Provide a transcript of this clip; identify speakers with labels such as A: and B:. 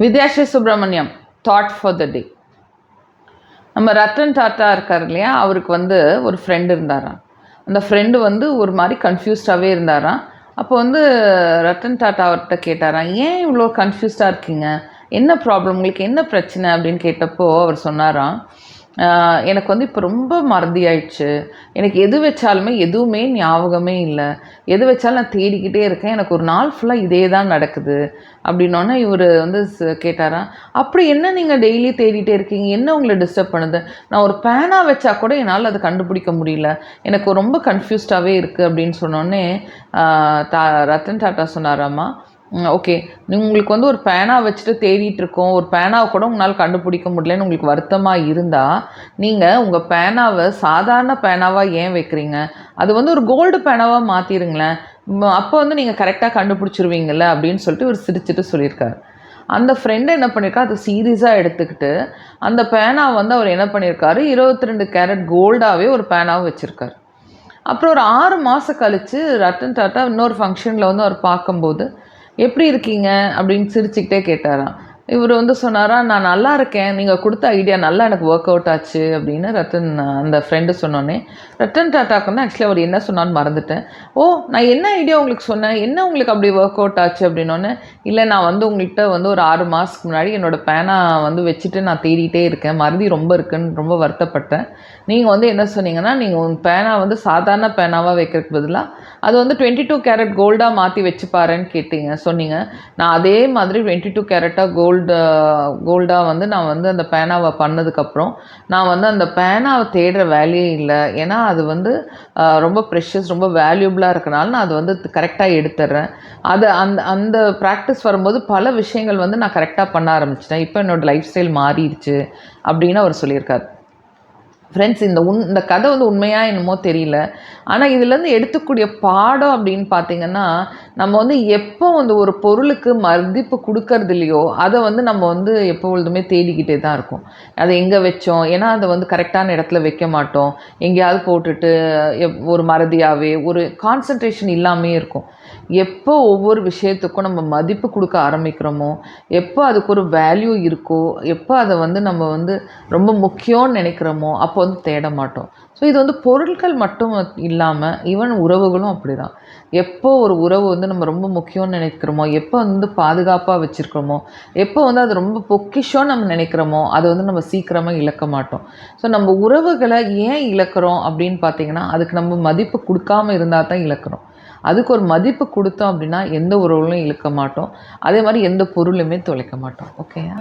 A: Vidyashree Subramaniam thought for the day நம்ம Ratan tata இருக்கார் இல்லையா? அவருக்கு வந்து ஒரு ஃப்ரெண்டு இருந்தாராம். அந்த ஃப்ரெண்டு வந்து ஒரு மாதிரி கன்ஃபியூஸ்டாகவே இருந்தாராம். அப்போ வந்து ரத்தன் டாட்டா அவர்கிட்ட கேட்டாராம் ஏன் இவ்வளோ கன்ஃபியூஸ்டாக இருக்கீங்க? என்ன ப்ராப்ளம் உங்களுக்கு என்ன பிரச்சனை? அப்படின்னு கேட்டப்போ அவர் சொன்னாராம் எனக்கு வந்து இப்போ ரொம்ப மறதி ஆயிடுச்சு எனக்கு எது வச்சாலுமே எதுவுமே ஞாபகமே இல்லை. எது வச்சாலும் நான் தேடிக்கிட்டே இருக்கேன். எனக்கு ஒரு நாள் ஃபுல்லாக இதே தான் நடக்குது. அப்படின்னோடனே இவர் வந்து கேட்டாரா கேட்டாராம் அப்படி என்ன நீங்கள் டெய்லி தேடிட்டே இருக்கீங்க? என்ன உங்களை டிஸ்டர்ப் பண்ணுது? நான் ஒரு பேனா வச்சா கூட என்னால் அதை கண்டுபிடிக்க முடியல. எனக்கு ரொம்ப கன்ஃபியூஸ்டாகவே இருக்குது அப்படின்னு சொன்னோடனே தா ரத்தன் டாட்டா சொன்னாராம்மா ஓகே உங்களுக்கு வந்து ஒரு பேனா வச்சுட்டு தேடிட்டு இருக்கோம் ஒரு பேனாவை கூட உங்களால் கண்டுபிடிக்க முடியலன்னு உங்களுக்கு வருத்தமாக இருந்தால் நீங்கள் உங்கள் பேனாவை சாதாரண பேனாவாக ஏன் வைக்கிறீங்க? அது வந்து ஒரு கோல்டு பேனாவாக மாற்றிடுங்களேன் அப்போ வந்து நீங்கள் கரெக்டாக கண்டுபிடிச்சிருவீங்கள்ல அப்படின்னு சொல்லிட்டு இவர் சிரிச்சுட்டு சொல்லியிருக்காரு. அந்த ஃப்ரெண்டு என்ன பண்ணியிருக்கா? அதை சீரியஸாக எடுத்துக்கிட்டு அந்த பேனா வந்து அவர் என்ன பண்ணியிருக்காரு? இருபத்தி ரெண்டு கேரட் கோல்டாகவே ஒரு பேனாவை வச்சுருக்காரு. அப்புறம் ஒரு ஆறு மாதம் கழித்து ரத்தன் டாட்டா இன்னொரு ஃபங்க்ஷனில் வந்து அவர் பார்க்கும்போது எப்படி இருக்கீங்க? அப்படின்னு சிரிச்சுக்கிட்டே கேட்டாராம். இவர் வந்து சொன்னாரா நான் நல்லா இருக்கேன். நீங்கள் கொடுத்த ஐடியா நல்லா எனக்கு ஒர்க் அவுட் ஆச்சு. அப்படின்னு ரத்தன் அந்த ஃப்ரெண்டு சொன்னோன்னே ரத்தன் டாட்டாக்கு வந்து ஆக்சுவலி அவர் என்ன சொன்னான்னு மறந்துட்டேன். ஓ நான் என்ன ஐடியா உங்களுக்கு சொன்னேன்? என்ன உங்களுக்கு அப்படி ஒர்க் அவுட் ஆச்சு? அப்படின்னோடனே இல்லை நான் வந்து உங்கள்கிட்ட வந்து ஒரு ஆறு மாதத்துக்கு முன்னாடி என்னோட பேனா வந்து வச்சுட்டு நான் தேடிட்டே இருக்கேன். மறதி ரொம்ப இருக்குன்னு ரொம்ப வருத்தப்பட்டேன். நீங்கள் வந்து என்ன சொன்னீங்கன்னா நீங்கள் உங்கள் பேனா வந்து சாதாரண பேனாவாக வைக்கிறதுக்கு பதிலாக அது வந்து டுவெண்ட்டி டூ கேரட் கோல்டாக மாற்றி வச்சு பாருன்னு கேட்டீங்க. சொன்னீங்க. நான் அதே மாதிரி டுவெண்ட்டி டூ கேரட்டாக கோல்டு கோல்டாக வந்து நான் வந்து அந்த பேனாவை பண்ணதுக்கப்புறம் நான் வந்து அந்த பேனாவை தேடுற வேலையே இல்லை. ஏன்னா அது வந்து ரொம்ப ப்ரெஷஸ் ரொம்ப வேல்யூபிளாக இருக்கனால நான் அது வந்து கரெக்டாக எடுத்துடுறேன். அது அந்த அந்த ப்ராக்டிஸ் வரும்போது பல விஷயங்கள் வந்து நான் கரெக்டாக பண்ண ஆரம்பிச்சிட்டேன். இப்போ என்னோடய லைஃப் ஸ்டைல் மாறிடுச்சு அப்படின்னு அவர் சொல்லியிருக்காரு. ஃப்ரெண்ட்ஸ் இந்த உண் இந்த கதை வந்து உண்மையாக என்னமோ தெரியல. ஆனால் இதுலேருந்து எடுத்துக்கூடிய பாடம் அப்படின்னு பார்த்தீங்கன்னா நம்ம வந்து எப்போ வந்து ஒரு பொருளுக்கு மதிப்பு கொடுக்கறது இல்லையோ அதை வந்து நம்ம வந்து எப்பொழுதுமே தேடிக்கிட்டே தான் இருக்கும். அதை எங்கே வச்சோம்? ஏன்னா அதை வந்து கரெக்டான இடத்துல வைக்க மாட்டோம். எங்கேயாவது போட்டுட்டு எப்- ஒரு மறதியாகவே ஒரு கான்சன்ட்ரேஷன் இல்லாமே இருக்கும். எப்போ ஒவ்வொரு விஷயத்துக்கும் நம்ம மதிப்பு கொடுக்க ஆரம்பிக்கிறோமோ எப்போ அதுக்கு ஒரு வேல்யூ இருக்கோ எப்போ அதை வந்து நம்ம வந்து ரொம்ப முக்கியம்னு நினைக்கிறோமோ அப்போ வந்து தேட மாட்டோம். ஸோ இது வந்து பொருட்கள் மட்டும் இல்லாமல் ஈவன் உறவுகளும் அப்படிதான். எப்போ ஒரு உறவு வந்து வந்து நம்ம ரொம்ப முக்கியம்னு நினைக்கிறோமோ? எப்போ வந்து பாதுகாப்பாக வச்சுருக்கிறோமோ? எப்போ வந்து அது ரொம்ப பொக்கிஷம் நம்ம நினைக்கிறோமோ? அதை வந்து நம்ம சீக்கிரமாக இழக்க மாட்டோம். ஸோ நம்ம உறவுகளை ஏன் இழக்கிறோம் அப்படின்னு பார்த்தீங்கன்னா அதுக்கு நம்ம மதிப்பு கொடுக்காம இருந்தால் தான் இழக்கிறோம். அதுக்கு ஒரு மதிப்பு கொடுத்தோம் அப்படின்னா எந்த உறவுகளும் இழுக்க மாட்டோம். அதே மாதிரி எந்த பொருளுமே தொலைக்க மாட்டோம். ஓகேயா